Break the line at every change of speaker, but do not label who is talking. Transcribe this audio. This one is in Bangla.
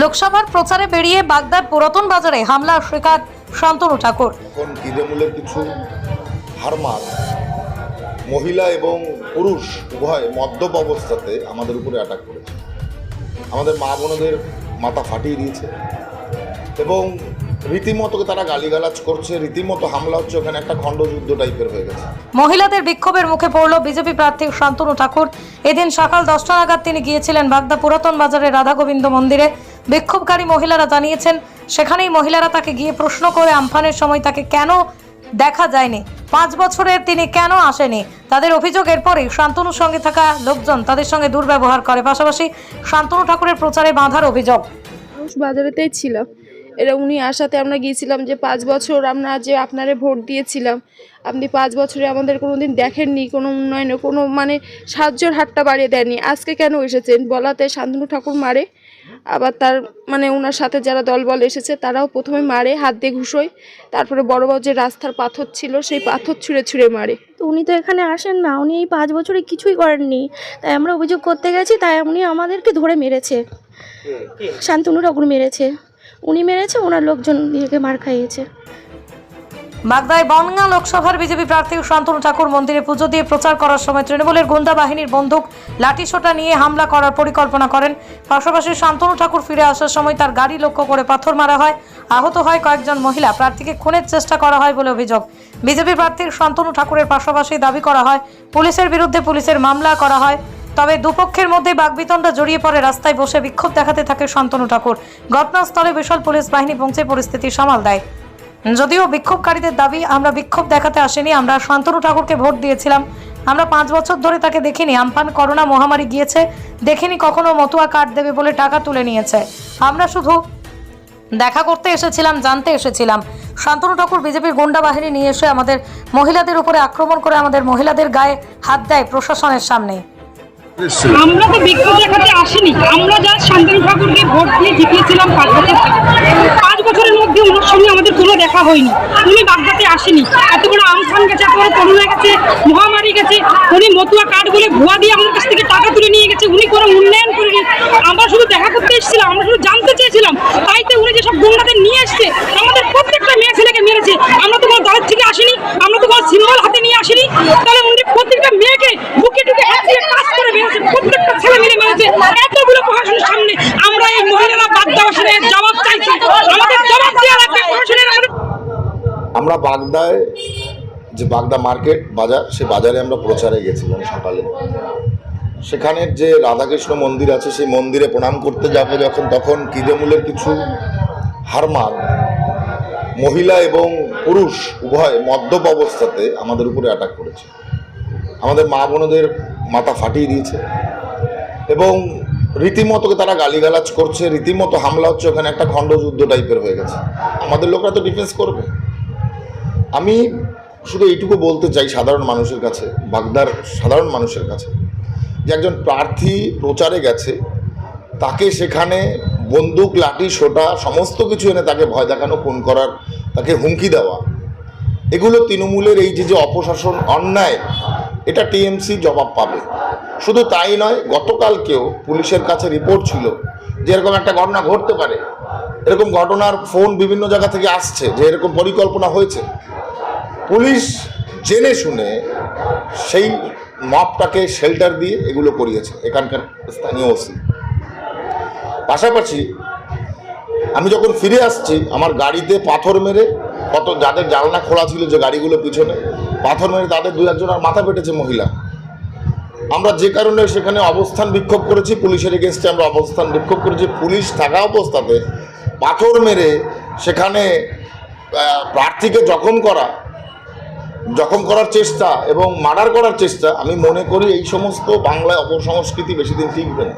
লোকসভার প্রচারে বেরিয়ে বাগদার পুরাতন বাজারে হামলা শিকার শান্তনু ঠাকুর।
এখন তৃণমূলের কিছু হারমার মহিলা এবং পুরুষ উভয় মদ্যপ অবস্থাতে আমাদের উপরে অ্যাটাক করেছে। আমাদের মা বোনদের মাথা ফাটিয়ে দিয়েছে। এবং রীতিমতো তারা গালিগালাজ করছে রীতিমতো হামলা হচ্ছে ওখানে একটা খণ্ডযুদ্ধ টাইপের হয়ে গেছে।
মহিলাদের বিক্ষোভের মুখে পড়ল বিজেপি প্রার্থী শান্তনু ঠাকুর। এদিন সকাল দশটা নাগাদ তিনি গিয়েছিলেন বাগদা পুরাতন বাজারের রাধা গোবিন্দ মন্দিরে। বিক্ষোভকারী মহিলারা জানিয়েছেন, সেখানেই মহিলারা তাকে গিয়ে প্রশ্ন করে আমফানের সময় তাকে কেন দেখা যায়নি? পাঁচ বছরের তিনি কেন আসেনি? তাদের অভিযোগ এরপরই শান্তনুর সঙ্গে থাকা লোকজন তাদের সঙ্গে দুর্ব্যবহার করে। পাশাপাশি শান্তনু ঠাকুরের প্রচারে বাঁধার অভিযোগ।
বাজারেতেই ছিলাম এরা উনি আসাতে আমরা গিয়েছিলাম যে পাঁচ বছর আমরা যে আপনারে ভোট দিয়েছিলাম আপনি পাঁচ বছরে আমাদের কোনো দিন দেখেননি কোনো উন্নয়নে কোনো মানে সাহায্যের হাতটা বাড়িয়ে দেননি। আজকে কেন এসেছেন? বলাতে শান্তনু ঠাকুর মারে। আবার তার মানে ওনার সাথে যারা দলবল এসেছে তারাও প্রথমে মারে হাত দিয়ে ঘুষোয়। তারপরে বড় বড় যে রাস্তার পাথর ছিল সেই পাথর ছুঁড়ে ছুঁড়ে মারে।
তো উনি তো এখানে আসেন না উনি এই পাঁচ বছরে কিছুই করেননি। তাই আমরা অভিযোগ করতে গেছি তাই উনি আমাদেরকে ধরে মেরেছে। শান্তনু ঠাকুর মেরেছে। উনি মেরেছে, ওনার লোকজন দিকে মার খাইয়েছে।
বাগদায় বনগাঁ লোকসভার বিজেপি প্রার্থী শান্তনু ঠাকুর মন্দিরে পুজো দিয়ে প্রচার করার সময় তৃণমূলের গুন্ডা বাহিনীর বন্দুক, লাঠিসোটা নিয়ে হামলা করার পরিকল্পনা করেন। পাশাপাশি শান্তনু ঠাকুর ফিরে আসার সময় তার গাড়ি লক্ষ্য করে পাথর মারা হয়। আহত হয় কয়েকজন মহিলা। প্রার্থীকে খুনের চেষ্টা করা হয় বলে অভিযোগ। বিজেপি প্রার্থীর শান্তনু ঠাকুরের পাশাপাশি দাবি করা হয়, পুলিশের বিরুদ্ধে পুলিশের মামলা করা হয়। তবে দুপক্ষের মধ্যে বাগবিতণ্ডা জড়িয়ে পড়ে রাস্তায় বসে বিক্ষোভ দেখাতে থাকে শান্তনু ঠাকুর। ঘটনাস্থলে বিশাল পুলিশ বাহিনী পৌঁছে পরিস্থিতি সামাল দেয়। যদিও বিক্ষোভকারীদের দাবি, আমরা বিক্ষোভ দেখাতে আসেনি, আমরা শান্তনু ঠাকুরকে ভোট দিয়েছিলাম। আমরা পাঁচ বছর ধরে তাকে দেখিনি। আমফান করোনা মহামারী গিয়েছে, দেখিনি কখনো মতুয়া কার্ড দেবে বলে টাকা তুলে নিয়েছে। আমরা শুধু দেখা করতে এসেছিলাম, জানতে এসেছিলাম। শান্তনু ঠাকুর বিজেপির গুন্ডা বাহিনী নিয়ে এসে আমাদের মহিলাদের উপরে আক্রমণ করে আমাদের মহিলাদের গায়ে হাত দেয় প্রশাসনের সামনে।
আমরা তো বিক্ষোভ দেখাতে আসিনি। আমরা যা শান্তনু ঠাকুরকে ভোট দিয়ে জিতিয়েছিলাম পাঁচ বছর। পাঁচ বছরের মধ্যে ওনার সঙ্গে আমাদের কোনো দেখা হয়নি। উনি বাগদাতে আসেনি। এত বড় আমফান গেছে, এত বড় করোনা গেছে, মহামারী গেছে, উনি মতুয়া কার্ড বলে ভুয়া দিয়ে আমাদের কাছ থেকে টাকা তুলে নিয়ে গেছে, উনি কোনো উন্নয়ন করেনি। আমরা শুধু দেখা করতে এসেছিলাম, আমরা শুধু জানতে চেয়েছিলাম। তাইতে উনি যেসব গুন্ডাদের নিয়ে এসছে, আমাদের প্রত্যেকটা মেয়ে ছেলেকে মেরেছে। আমরা তো কোনো দলের থেকে আসিনি, আমরা তো কোনো সিম্বল হাতে নিয়ে আসিনি। তাহলে উনি প্রত্যেকটা মেয়েকে বুকে টুকে হাত দিয়ে কাজ আমরা
বাগদায়, যে বাগদা মার্কেট বাজার সে বাজারে আমরা প্রচারে গেছিলাম সকালে। সেখানের যে রাধাকৃষ্ণ মন্দির আছে, সেই মন্দিরে প্রণাম করতে যাব যখন, তখন তৃণমূলের কিছু হারমার, মহিলা এবং পুরুষ উভয় মদ্যপ অবস্থাতে আমাদের উপরে অ্যাটাক করেছে। আমাদের মা বোনদের মাথা ফাটিয়ে দিয়েছে। এবং রীতিমতো তারা গালিগালাজ করছে, রীতিমতো হামলা হচ্ছে, ওখানে একটা খণ্ডযুদ্ধ টাইপের হয়ে গেছে। আমাদের লোকরা তো ডিফেন্স করবে। আমি শুধু এইটুকু বলতে চাই সাধারণ মানুষের কাছে, বাগদার সাধারণ মানুষের কাছে, যে একজন প্রার্থী প্রচারে গেছে, তাকে সেখানে বন্দুক, লাঠি, সোটা, সমস্ত কিছু এনে তাকে ভয় দেখানো, খুন করার, তাকে হুমকি দেওয়া, এগুলো তৃণমূলের এই যে যে অপশাসন অন্যায় এটা টিএমসি জবাব পাবে। শুধু তাই নয়, গতকালকেও পুলিশের কাছে রিপোর্ট ছিল যে এরকম একটা ঘটনা ঘটতে পারে। এরকম ঘটনার ফোন বিভিন্ন জায়গা থেকে আসছে যে এরকম পরিকল্পনা হয়েছে। পুলিশ জেনে শুনে সেই মপটাকে শেল্টার দিয়ে এগুলো করিয়েছে, এখানকার স্থানীয় ওসি। পাশাপাশি আমি যখন ফিরে আসছি, আমার গাড়িতে পাথর মেরে কত যাদের জানলা খোলা ছিল যে গাড়িগুলো পিছনে পাথর মেরে তাদের দু একজন আর মাথা পেটেছে মহিলা। আমরা যে কারণে সেখানে অবস্থান বিক্ষোভ করেছি, পুলিশের এগেনস্টে আমরা অবস্থান বিক্ষোভ করেছি। পুলিশ থাকা অবস্থাতে পাথর মেরে সেখানে প্রার্থীকে জখম করা, জখম করার চেষ্টা এবং মার্ডার করার চেষ্টা আমি মনে করি এই সমস্ত বাংলায় অপসংস্কৃতি বেশি দিন টিকবে না।